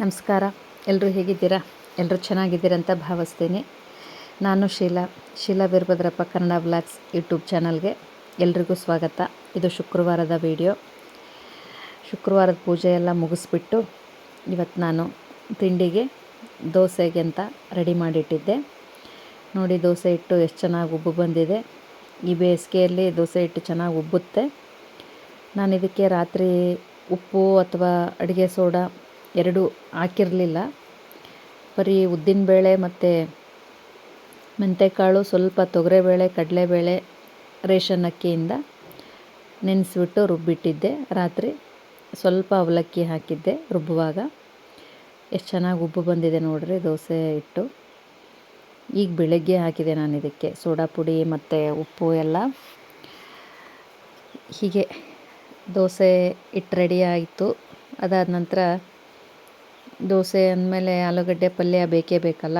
ನಮಸ್ಕಾರ. ಎಲ್ಲರೂ ಹೇಗಿದ್ದೀರಾ? ಎಲ್ಲರೂ ಚೆನ್ನಾಗಿದ್ದೀರಾ ಅಂತ ಭಾವಿಸ್ತೀನಿ. ನಾನು ಶೀಲಾ. ಶೀಲಾ ವೀರಭದ್ರಪ್ಪ ಕನ್ನಡ ವ್ಲಾಗ್ಸ್ ಯೂಟ್ಯೂಬ್ ಚಾನಲ್ಗೆ ಎಲ್ರಿಗೂ ಸ್ವಾಗತ. ಇದು ಶುಕ್ರವಾರದ ವಿಡಿಯೋ. ಶುಕ್ರವಾರದ ಪೂಜೆ ಎಲ್ಲ ಮುಗಿಸ್ಬಿಟ್ಟು ಇವತ್ತು ನಾನು ತಿಂಡಿಗೆ ದೋಸೆಗೆ ಅಂತ ರೆಡಿ ಮಾಡಿಟ್ಟಿದ್ದೆ. ನೋಡಿ, ದೋಸೆ ಹಿಟ್ಟು ಎಷ್ಟು ಚೆನ್ನಾಗಿ ಉಬ್ಬು ಬಂದಿದೆ. ಈ ಬೇಸಿಗೆಯಲ್ಲಿ ದೋಸೆ ಹಿಟ್ಟು ಚೆನ್ನಾಗಿ ಉಬ್ಬುತ್ತೆ. ನಾನು ಇದಕ್ಕೆ ರಾತ್ರಿ ಉಪ್ಪು ಅಥವಾ ಅಡುಗೆ ಸೋಡಾ ಎರಡೂ ಹಾಕಿರಲಿಲ್ಲ. ಬರೀ ಉದ್ದಿನಬೇಳೆ ಮತ್ತು ಮೆಂತ್ಯಕಾಳು ಸ್ವಲ್ಪ ತೊಗರೆಬೇಳೆ ಕಡಲೆಬೇಳೆ ರೇಷನ್ ಅಕ್ಕಿಯಿಂದ ನೆನೆಸ್ಬಿಟ್ಟು ರುಬ್ಬಿಟ್ಟಿದ್ದೆ. ರಾತ್ರಿ ಸ್ವಲ್ಪ ಅವಲಕ್ಕಿ ಹಾಕಿದ್ದೆ ರುಬ್ಬುವಾಗ. ಎಷ್ಟು ಚೆನ್ನಾಗಿ ಉಬ್ಬು ಬಂದಿದೆ ನೋಡಿರಿ ದೋಸೆ ಹಿಟ್ಟು. ಈಗ ಬೆಳಗ್ಗೆ ಹಾಕಿದೆ ನಾನು ಇದಕ್ಕೆ. ಸೋಡಾ ಪುಡಿ ಮತ್ತು ಉಪ್ಪು ಎಲ್ಲ. ಹೀಗೆ ದೋಸೆ ಹಿಟ್ಟು ರೆಡಿ ಆಯಿತು. ಅದಾದ ನಂತರ ದೋಸೆ ಅಂದಮೇಲೆ ಆಲೂಗಡ್ಡೆ ಪಲ್ಯ ಬೇಕೇ ಬೇಕಲ್ಲ?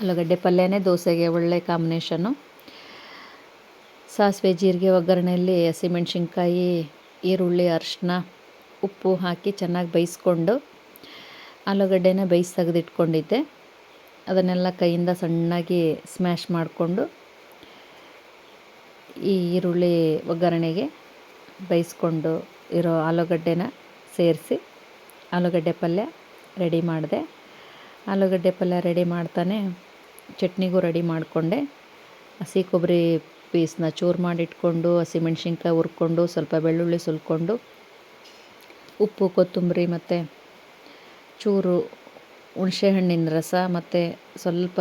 ಆಲೂಗಡ್ಡೆ ಪಲ್ಯನೇ ದೋಸೆಗೆ ಒಳ್ಳೆ ಕಾಂಬಿನೇಷನ್ನು ಸಾಸಿವೆ, ಜೀರಿಗೆ, ಒಗ್ಗರಣೆಯಲ್ಲಿ ಹಸಿಮೆಣ್ಸಿನ್ಕಾಯಿ, ಈರುಳ್ಳಿ ಅರಿಶಿನ ಉಪ್ಪು ಹಾಕಿ ಚೆನ್ನಾಗಿ ಬೇಯಿಸ್ಕೊಂಡು ಆಲೂಗಡ್ಡೆನ ಬೇಯಿಸಿ ತೆಗೆದಿಟ್ಕೊಂಡಿದ್ದೆ. ಅದನ್ನೆಲ್ಲ ಕೈಯಿಂದ ಸಣ್ಣಾಗಿ ಸ್ಮ್ಯಾಶ್ ಮಾಡಿಕೊಂಡು ಈ ಈರುಳ್ಳಿ ಒಗ್ಗರಣೆಗೆ ಬೇಯಿಸ್ಕೊಂಡು ಇರೋ ಆಲೂಗಡ್ಡೆನ ಸೇರಿಸಿ ಆಲೂಗಡ್ಡೆ ಪಲ್ಯ ರೆಡಿ ಮಾಡಿದೆ. ಆಲೂಗಡ್ಡೆ ಪಲ್ಯ ರೆಡಿ ಮಾಡ್ತಾನೆ ಚಟ್ನಿಗೂ ರೆಡಿ ಮಾಡಿಕೊಂಡೆ. ಹಸಿ ಕೊಬ್ಬರಿ ಪೀಸ್ನ ಚೂರು ಮಾಡಿಟ್ಕೊಂಡು ಹಸಿಮೆಣ್ಸಿನ್ಕಾಯಿ ಹುರ್ಕೊಂಡು, ಸ್ವಲ್ಪ ಬೆಳ್ಳುಳ್ಳಿ ಸುಲ್ಕೊಂಡು, ಉಪ್ಪು, ಕೊತ್ತಂಬರಿ ಮತ್ತು ಚೂರು ಹುಣಸೆಹಣ್ಣಿನ ರಸ ಮತ್ತು ಸ್ವಲ್ಪ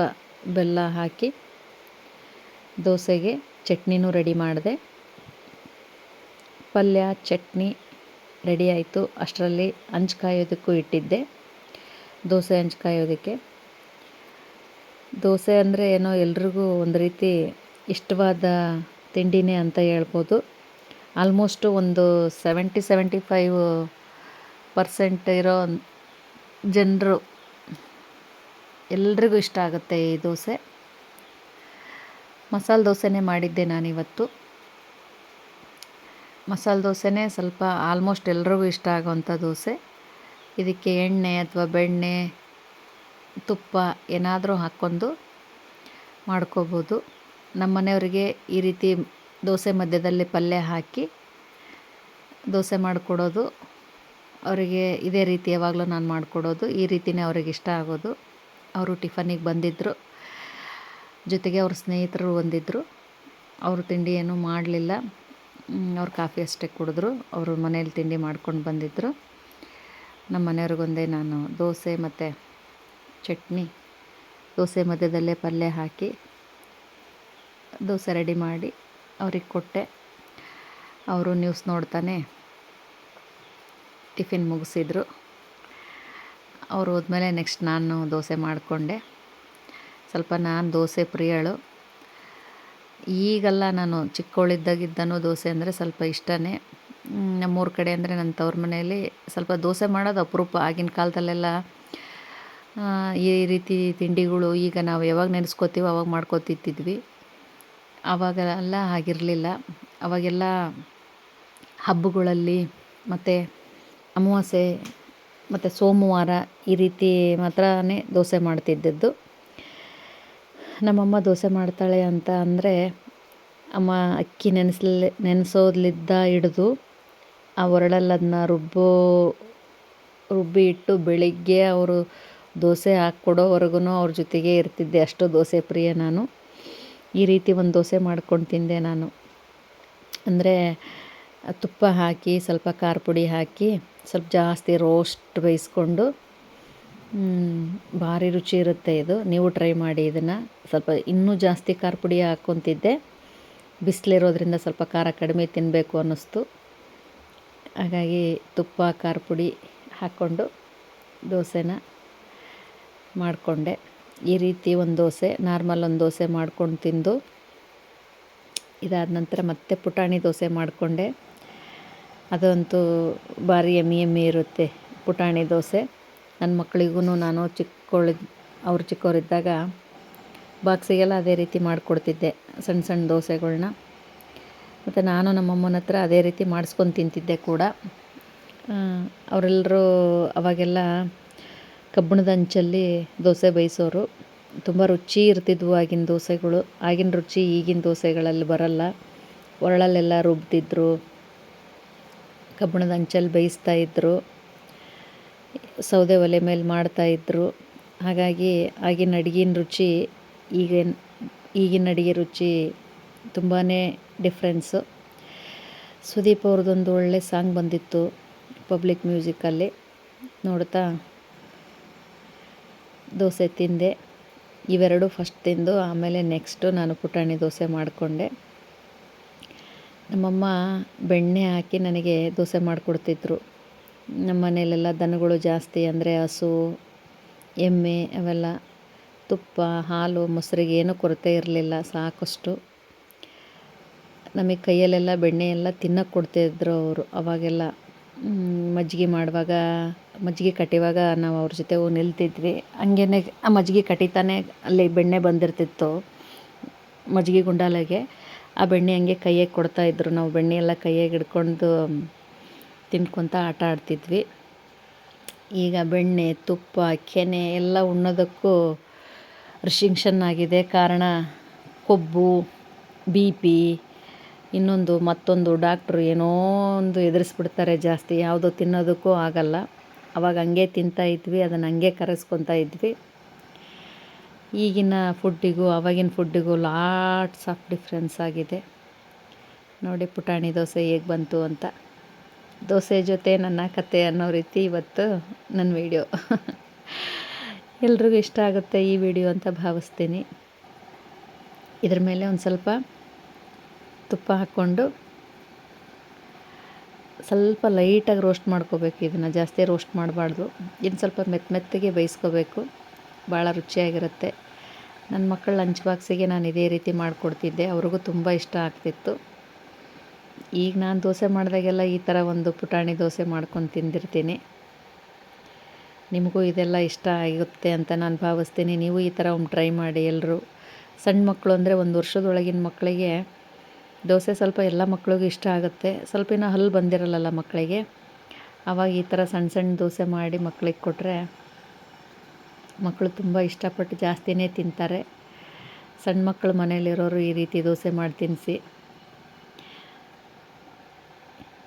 ಬೆಲ್ಲ ಹಾಕಿ ದೋಸೆಗೆ ಚಟ್ನಿನೂ ರೆಡಿ ಮಾಡಿದೆ. ಪಲ್ಯ, ಚಟ್ನಿ ರೆಡಿ ಆಯಿತು. ಅಷ್ಟರಲ್ಲಿ ಹಂಚು ಕಾಯೋದಕ್ಕೂ ಇಟ್ಟಿದ್ದೆ. ದೋಸೆ ಹಂಚು ಕಾಯೋದಕ್ಕೆ. ದೋಸೆ ಅಂದರೆ ಏನೋ ಎಲ್ರಿಗೂ ಒಂದು ರೀತಿ ಇಷ್ಟವಾದ ತಿಂಡಿನೇ ಅಂತ ಹೇಳ್ಬೋದು. ಆಲ್ಮೋಸ್ಟು ಒಂದು ಸೆವೆಂಟಿ ಸೆವೆಂಟಿ ಫೈವ್ ಪರ್ಸೆಂಟ್ ಇರೋ ಜನರು ಎಲ್ರಿಗೂ ಇಷ್ಟ ಆಗುತ್ತೆ ಈ ದೋಸೆ. ಮಸಾಲೆ ದೋಸೆನೇ ಮಾಡಿದ್ದೆ ನಾನಿವತ್ತು. ಮಸಾಲೆ ದೋಸೆನೇ ಸ್ವಲ್ಪ ಆಲ್ಮೋಸ್ಟ್ ಎಲ್ರಿಗೂ ಇಷ್ಟ ಆಗೋವಂಥ ದೋಸೆ. ಇದಕ್ಕೆ ಎಣ್ಣೆ ಅಥವಾ ಬೆಣ್ಣೆ, ತುಪ್ಪ ಏನಾದರೂ ಹಾಕ್ಕೊಂಡು ಮಾಡ್ಕೋಬೋದು. ನಮ್ಮ ಮನೆಯವರಿಗೆ ಈ ರೀತಿ ದೋಸೆ ಮಧ್ಯದಲ್ಲಿ ಪಲ್ಯ ಹಾಕಿ ದೋಸೆ ಮಾಡಿಕೊಡೋದು ಅವರಿಗೆ ಇದೇ ರೀತಿ ಯಾವಾಗಲೂ ನಾನು ಮಾಡಿಕೊಡೋದು. ಈ ರೀತಿಯೇ ಅವ್ರಿಗೆ ಇಷ್ಟ ಆಗೋದು. ಅವರು ಟಿಫನಿಗೆ ಬಂದಿದ್ದರು ಜೊತೆಗೆ ಅವ್ರ ಸ್ನೇಹಿತರು ಬಂದಿದ್ದರು ಅವರು ತಿಂಡಿ ಏನೂ ಮಾಡಲಿಲ್ಲ. ಅವ್ರು ಕಾಫಿ ಅಷ್ಟೇ ಕುಡಿದ್ರು. ಅವರು ಮನೇಲಿ ತಿಂಡಿ ಮಾಡ್ಕೊಂಡು ಬಂದಿದ್ದರು ನಮ್ಮ ಮನೆಯವ್ರಿಗೊಂದೇ ನಾನು ದೋಸೆ ಮತ್ತು ಚಟ್ನಿ. ದೋಸೆ ಮಧ್ಯದಲ್ಲೇ ಪಲ್ಯ ಹಾಕಿ, ದೋಸೆ ರೆಡಿ ಮಾಡಿ ಅವ್ರಿಗೆ ಕೊಟ್ಟೆ. ಅವರು ನ್ಯೂಸ್ ನೋಡ್ತಾನೆ ಟಿಫಿನ್ ಮುಗಿಸಿದ್ರು. ಅವ್ರು ಹೋದ್ಮೇಲೆ ನೆಕ್ಸ್ಟ್ ನಾನು ದೋಸೆ ಮಾಡಿಕೊಂಡೆ. ಸ್ವಲ್ಪ ನಾನು ದೋಸೆ ಪ್ರಿಯಳು. ಈಗೆಲ್ಲ ನಾನು ಚಿಕ್ಕವಳಿದ್ದಾಗಿದ್ದನೂ ದೋಸೆ ಅಂದರೆ ಸ್ವಲ್ಪ ಇಷ್ಟನೇ. ನಮ್ಮೂರ ಕಡೆ ಅಂದರೆ ನನ್ನ ತವ್ರ ಮನೆಯಲ್ಲಿ ಸ್ವಲ್ಪ ದೋಸೆ ಮಾಡೋದು ಅಪರೂಪ. ಆಗಿನ ಕಾಲದಲ್ಲೆಲ್ಲ ಈ ರೀತಿ ತಿಂಡಿಗಳು ಈಗ ನಾವು ಯಾವಾಗ ನೆನೆಸ್ಕೋತೀವೋ ಅವಾಗ ಮಾಡ್ಕೊತಿದ್ವಿ. ಅವಾಗೆಲ್ಲ ಆಗಿರಲಿಲ್ಲ. ಅವಾಗೆಲ್ಲ ಹಬ್ಬಗಳಲ್ಲಿ ಮತ್ತು ಅಮಾವಾಸ್ಯೆ, ಮತ್ತು ಸೋಮವಾರ ಈ ರೀತಿ ಮಾತ್ರನೇ ದೋಸೆ ಮಾಡ್ತಿದ್ದದ್ದು. ನಮ್ಮಮ್ಮ ದೋಸೆ ಮಾಡ್ತಾಳೆ ಅಂತ ಅಂದರೆ ಅಮ್ಮ ಅಕ್ಕಿ ನೆನೆಸ್ಲಿ, ನೆನೆಸೋದ್ಲಿದ್ದ ಹಿಡಿದು ಆ ಒರಳಲ್ಲಿ ಅದನ್ನ ರುಬ್ಬೋ, ರುಬ್ಬಿ ಇಟ್ಟು ಬೆಳಿಗ್ಗೆ ಅವರು ದೋಸೆ ಹಾಕ್ಕೊಡೋವರೆಗೂ ಅವ್ರ ಜೊತೆಗೆ ಇರ್ತಿದ್ದೆ. ಅಷ್ಟು ದೋಸೆ ಪ್ರಿಯ ನಾನು. ಈ ರೀತಿ ಒಂದು ದೋಸೆ ಮಾಡ್ಕೊಂಡು ತಿಂದೆ ನಾನು. ಅಂದರೆ ತುಪ್ಪ ಹಾಕಿ, ಸ್ವಲ್ಪ ಖಾರ ಪುಡಿ ಹಾಕಿ, ಸ್ವಲ್ಪ ಜಾಸ್ತಿ ರೋಸ್ಟ್ ಬೇಯಿಸ್ಕೊಂಡು ಭಾರಿ ರುಚಿ ಇರುತ್ತೆ ಇದು. ನೀವು ಟ್ರೈ ಮಾಡಿ ಇದನ್ನು. ಸ್ವಲ್ಪ ಇನ್ನೂ ಜಾಸ್ತಿ ಖಾರ ಪುಡಿ ಹಾಕ್ಕೊತಿದ್ದೆ ಬಿಸಿಲಿರೋದ್ರಿಂದ ಸ್ವಲ್ಪ ಖಾರ ಕಡಿಮೆ ತಿನ್ನಬೇಕು ಅನ್ನಿಸ್ತು. ಹಾಗಾಗಿ ತುಪ್ಪ, ಖಾರ ಪುಡಿ ಹಾಕ್ಕೊಂಡು ದೋಸೆನ ಮಾಡಿಕೊಂಡೆ. ಈ ರೀತಿ ಒಂದು ದೋಸೆ, ನಾರ್ಮಲ್ ಒಂದು ದೋಸೆ ಮಾಡ್ಕೊಂಡು ತಿಂದು ಇದಾದ ನಂತರ ಮತ್ತೆ ಪುಟಾಣಿ ದೋಸೆ ಮಾಡಿಕೊಂಡೆ. ಅದಂತೂ ಭಾರಿ ಎಮ್ಮಿ ಎಮ್ಮಿ ಇರುತ್ತೆ ಪುಟಾಣಿ ದೋಸೆ. ನನ್ನ ಮಕ್ಕಳಿಗೂ ನಾನು ಚಿಕ್ಕವಳಿದ್ದ ಅವ್ರು ಚಿಕ್ಕವರಿದ್ದಾಗ ಬಾಕ್ಸಿಗೆಲ್ಲ ಅದೇ ರೀತಿ ಮಾಡಿಕೊಡ್ತಿದ್ದೆ ಸಣ್ಣ ಸಣ್ಣ ದೋಸೆಗಳನ್ನ ಮತ್ತು ನಾನು ನಮ್ಮಮ್ಮನ ಹತ್ರ ಅದೇ ರೀತಿ ಮಾಡಿಸ್ಕೊಂಡು ತಿಂತಿದ್ದೆ ಕೂಡ. ಅವರೆಲ್ಲರೂ ಅವಾಗೆಲ್ಲ ಕಬ್ಬಿಣದ ಹಂಚಲ್ಲಿ ದೋಸೆ ಬೇಯಿಸೋರು. ತುಂಬ ರುಚಿ ಇರ್ತಿದ್ವು ಆಗಿನ ದೋಸೆಗಳು. ಆಗಿನ ರುಚಿ ಈಗಿನ ದೋಸೆಗಳಲ್ಲಿ ಬರಲ್ಲ. ಒರಳಲ್ಲೆಲ್ಲ ರುಬ್ತಿದ್ರು ಕಬ್ಬಿಣದ ಹಂಚಲ್ಲಿ ಬೇಯಿಸ್ತಾ ಇದ್ದರು ಸೌದೆ ಒಲೆ ಮೇಲೆ ಮಾಡ್ತಾಯಿದ್ರು ಹಾಗಾಗಿ ಆಗಿನ ಅಡ್ಗಿನ ರುಚಿ ಈಗಿನ ಈಗಿನ ಅಡುಗೆ ರುಚಿ ತುಂಬಾ ಡಿಫ್ರೆನ್ಸು ಸುದೀಪ್ ಅವ್ರದ್ದೊಂದು ಒಳ್ಳೆ ಸಾಂಗ್ ಬಂದಿತ್ತು ಪಬ್ಲಿಕ್ ಮ್ಯೂಸಿಕಲ್ಲಿ ನೋಡ್ತಾ? ದೋಸೆ ತಿಂದೆ. ಇವೆರಡು ಫಸ್ಟ್ ತಿಂದು, ಆಮೇಲೆ ನೆಕ್ಸ್ಟು ನಾನು ಪುಟಾಣಿ ದೋಸೆ ಮಾಡಿಕೊಂಡೆ. ನಮ್ಮಮ್ಮ ಬೆಣ್ಣೆ ಹಾಕಿ ನನಗೆ ದೋಸೆ ಮಾಡಿಕೊಡ್ತಿದ್ರು. ನಮ್ಮ ಮನೆಯಲ್ಲೆಲ್ಲ ದನಗಳು ಜಾಸ್ತಿ ಅಂದರೆ ಹಸು, ಎಮ್ಮೆ ಅವೆಲ್ಲ ತುಪ್ಪ, ಹಾಲು, ಮೊಸರಿಗೆ ಏನೂ ಕೊರತೆ ಇರಲಿಲ್ಲ, ಸಾಕಷ್ಟು. ನಮಗೆ ಕೈಯಲ್ಲೆಲ್ಲ ಬೆಣ್ಣೆ ಎಲ್ಲ ತಿನ್ನೋಕೆ ಕೊಡ್ತಿದ್ರು ಅವರು ಅವಾಗೆಲ್ಲ. ಮಜ್ಜಿಗೆ ಮಾಡುವಾಗ, ಮಜ್ಜಿಗೆ ಕಟ್ಟಿವಾಗ ನಾವು ಅವ್ರ ಜೊತೆ ಹೋಗಿ ನಿಲ್ತಿದ್ವಿ. ಹಂಗೇನೆ ಆ ಮಜ್ಜಿಗೆ ಕಟ್ಟಿತಾನೆ ಅಲ್ಲಿ ಬೆಣ್ಣೆ ಬಂದಿರ್ತಿತ್ತು ಮಜ್ಜಿಗೆ ಗುಂಡಾಲಾಗೆ. ಆ ಬೆಣ್ಣೆ ಹಂಗೆ ಕೈಯಾಗೆ ಕೊಡ್ತಾಯಿದ್ರು ನಾವು ಬೆಣ್ಣೆ ಎಲ್ಲ ಕೈಯಾಗೆ ಹಿಡ್ಕೊಂಡು ತಿನ್ಕೊತ ಆಟ ಆಡ್ತಿದ್ವಿ. ಈಗ ಬೆಣ್ಣೆ, ತುಪ್ಪ, ಕೆನೆ ಎಲ್ಲ ಉಣ್ಣೋದಕ್ಕೂ ರಿಸ್ಟ್ರಿಕ್ಷನ್ ಆಗಿದೆ. ಕಾರಣ ಕೊಬ್ಬು ಬಿ ಪಿ ಇನ್ನೊಂದು ಮತ್ತೊಂದು ಡಾಕ್ಟ್ರು ಏನೋ ಒಂದು ಎದುರಿಸ್ಬಿಡ್ತಾರೆ ಜಾಸ್ತಿ. ಯಾವುದೋ ತಿನ್ನೋದಕ್ಕೂ ಆಗಲ್ಲ. ಅವಾಗ ಹಂಗೆ ತಿಂತಾಯಿದ್ವಿ ಅದನ್ನು ಹಂಗೆ ಕರೆಸ್ಕೊತಾ ಇದ್ವಿ. ಈಗಿನ ಫುಡ್ಡಿಗೂ ಆವಾಗಿನ ಫುಡ್ಡಿಗೂ ಲಾಟ್ಸ್ ಆಫ್ ಡಿಫ್ರೆನ್ಸ್ ಆಗಿದೆ. ನೋಡಿ ಪುಟಾಣಿ ದೋಸೆ ಹೇಗೆ ಬಂತು ಅಂತ. ದೋಸೆ ಜೊತೆ ನನ್ನ ಕತೆ ಅನ್ನೋ ರೀತಿ ಇವತ್ತು ನನ್ನ ವಿಡಿಯೋ. ಎಲ್ರಿಗೂ ಇಷ್ಟ ಆಗುತ್ತೆ ಈ ವಿಡಿಯೋ ಅಂತ ಭಾವಿಸ್ತೀನಿ. ಇದ್ರ ಮೇಲೆ ಒಂದು ಸ್ವಲ್ಪ ತುಪ್ಪ ಹಾಕ್ಕೊಂಡು ಸ್ವಲ್ಪ ಲೈಟಾಗಿ ರೋಸ್ಟ್ ಮಾಡ್ಕೋಬೇಕು ಇದನ್ನು. ಜಾಸ್ತಿ ರೋಸ್ಟ್ ಮಾಡಬಾರ್ದು. ಇನ್ನು ಸ್ವಲ್ಪ ಮೆತ್ತ ಮೆತ್ತಗೆ ಬೇಯಿಸ್ಕೋಬೇಕು. ಭಾಳ ರುಚಿಯಾಗಿರುತ್ತೆ. ನನ್ನ ಮಕ್ಕಳ ಲಂಚ್ ಬಾಕ್ಸಿಗೆ ನಾನು ಇದೇ ರೀತಿ ಮಾಡಿಕೊಡ್ತಿದ್ದೆ. ಅವ್ರಿಗೂ ತುಂಬ ಇಷ್ಟ ಆಗ್ತಿತ್ತು. ಈಗ ನಾನು ದೋಸೆ ಮಾಡಿದಾಗೆಲ್ಲ ಈ ಥರ ಒಂದು ಪುಟಾಣಿ ದೋಸೆ ಮಾಡ್ಕೊಂಡು ತಿಂದಿರ್ತೀನಿ. ನಿಮಗೂ ಇದೆಲ್ಲ ಇಷ್ಟ ಆಗುತ್ತೆ ಅಂತ ನಾನು ಭಾವಿಸ್ತೀನಿ. ನೀವು ಈ ಥರ ಒಂದು ಟ್ರೈ ಮಾಡಿ ಎಲ್ಲರೂ ಸಣ್ಣ ಮಕ್ಕಳು ಅಂದರೆ ಒಂದು ವರ್ಷದೊಳಗಿನ ಮಕ್ಕಳಿಗೆ ದೋಸೆ ಸ್ವಲ್ಪ ಎಲ್ಲ ಮಕ್ಕಳಿಗೂ ಇಷ್ಟ ಆಗುತ್ತೆ. ಸ್ವಲ್ಪ ಇನ್ನೂ ಹಲ್ಲು ಬಂದಿರಲ್ಲ ಮಕ್ಕಳಿಗೆ ಆವಾಗ ಈ ಥರ ಸಣ್ಣ ಸಣ್ಣ ದೋಸೆ ಮಾಡಿ ಮಕ್ಕಳಿಗೆ ಕೊಟ್ಟರೆ ಮಕ್ಕಳು ತುಂಬ ಇಷ್ಟಪಟ್ಟು ಜಾಸ್ತಿನೇ ತಿಂತಾರೆ. ಸಣ್ಣ ಮಕ್ಕಳು ಮನೇಲಿರೋರು ಈ ರೀತಿ ದೋಸೆ ಮಾಡಿ ತಿನ್ನಿಸಿ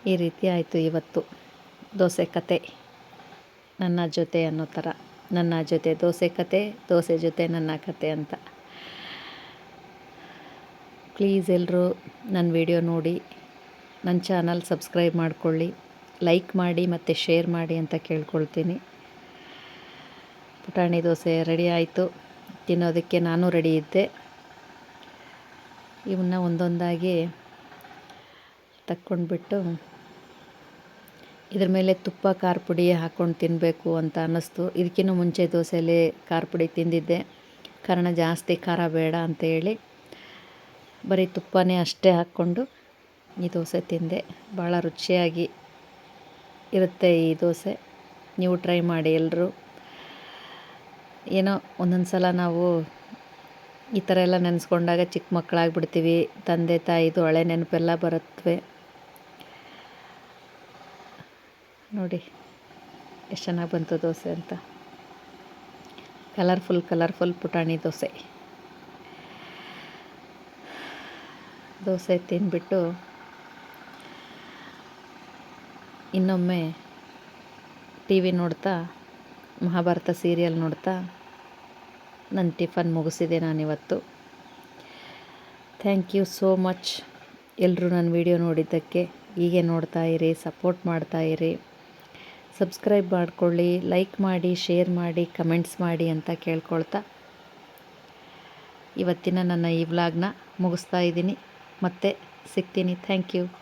ಈ ರೀತಿ ಆಯಿತು ಇವತ್ತು. ದೋಸೆ ಕತೆ. ನನ್ನ ಜೊತೆ ಅನ್ನೋ ಥರ. ನನ್ನ ಜೊತೆ ದೋಸೆ ಕತೆ, ದೋಸೆ ಜೊತೆ ನನ್ನ ಕತೆ ಅಂತ. ಪ್ಲೀಸ್ ಎಲ್ಲರೂ ನನ್ನ ವಿಡಿಯೋ ನೋಡಿ. ನನ್ನ ಚಾನಲ್ ಸಬ್ಸ್ಕ್ರೈಬ್ ಮಾಡಿಕೊಳ್ಳಿ. ಲೈಕ್ ಮಾಡಿ ಮತ್ತು ಶೇರ್ ಮಾಡಿ ಅಂತ ಕೇಳ್ಕೊಳ್ತೀನಿ. ಪುಟಾಣಿ ದೋಸೆ ರೆಡಿ ಆಯಿತು. ತಿನ್ನೋದಕ್ಕೆ ನಾನು ರೆಡಿ ಇದ್ದೆ. ಇವನ್ನ ಒಂದೊಂದಾಗಿ ತಕ್ಕೊಂಡ್ಬಿಟ್ಟು ಇದ್ರ ಮೇಲೆ ತುಪ್ಪ ಖಾರ ಪುಡಿ ಹಾಕ್ಕೊಂಡು ತಿನ್ನಬೇಕು ಅಂತ ಅನ್ನಿಸ್ತು. ಇದಕ್ಕಿಂತ ಮುಂಚೆ ದೋಸೆಯಲ್ಲಿ ಖಾರ ಪುಡಿ ತಿಂದಿದ್ದೆ. ಕಾರಣ ಜಾಸ್ತಿ ಖಾರ ಬೇಡ ಅಂತೇಳಿ ಬರೀ ತುಪ್ಪನೇ ಅಷ್ಟೇ ಹಾಕ್ಕೊಂಡು ಈ ದೋಸೆ ತಿಂದೆ. ಭಾಳ ರುಚಿಯಾಗಿ ಇರುತ್ತೆ ಈ ದೋಸೆ. ನೀವು ಟ್ರೈ ಮಾಡಿ ಎಲ್ಲರೂ. ಏನೋ ಒಂದೊಂದು ಸಲ ನಾವು ಈ ಥರ ಎಲ್ಲ ನೆನೆಸ್ಕೊಂಡಾಗ ಚಿಕ್ಕ ಮಕ್ಕಳಾಗ್ಬಿಡ್ತೀವಿ. ತಂದೆ ತಾಯಿದು ಹಳೆ ನೆನಪೆಲ್ಲ ಬರುತ್ತವೆ ನೋಡಿ, ಎಷ್ಟು ಚೆನ್ನಾಗಿ ಬಂತು ದೋಸೆ ಅಂತ. ಕಲರ್ಫುಲ್ ಕಲರ್ಫುಲ್ ಪುಟಾಣಿ ದೋಸೆ. ದೋಸೆ ತಿಂದ್ಬಿಟ್ಟು ಇನ್ನೊಮ್ಮೆ ಟಿ ವಿ ನೋಡ್ತಾ, ಮಹಾಭಾರತ ಸೀರಿಯಲ್ ನೋಡ್ತಾ ನನ್ನ ಟಿಫನ್ ಮುಗಿಸಿದೆ ನಾನಿವತ್ತು. ಥ್ಯಾಂಕ್ ಯು ಸೋ ಮಚ್ ಎಲ್ಲರೂ ನನ್ನ ವಿಡಿಯೋ ನೋಡಿದ್ದಕ್ಕೆ ಹೀಗೆ ನೋಡ್ತಾ ಇರಿ, ಸಪೋರ್ಟ್ ಮಾಡ್ತಾ ಇರಿ. ಸಬ್ಸ್ಕ್ರೈಬ್ ಮಾಡಿಕೊಳ್ಳಿ, ಲೈಕ್ ಮಾಡಿ, ಶೇರ್ ಮಾಡಿ, ಕಮೆಂಟ್ಸ್ ಮಾಡಿ ಅಂತ ಕೇಳ್ಕೊಳ್ತಾ ಇವತ್ತಿನ ನನ್ನ ಈ ವ್ಲಾಗ್ನ ಮುಗಿಸ್ತಾ ಇದ್ದೀನಿ. ಮತ್ತೆ ಸಿಗ್ತೀನಿ. Thank you.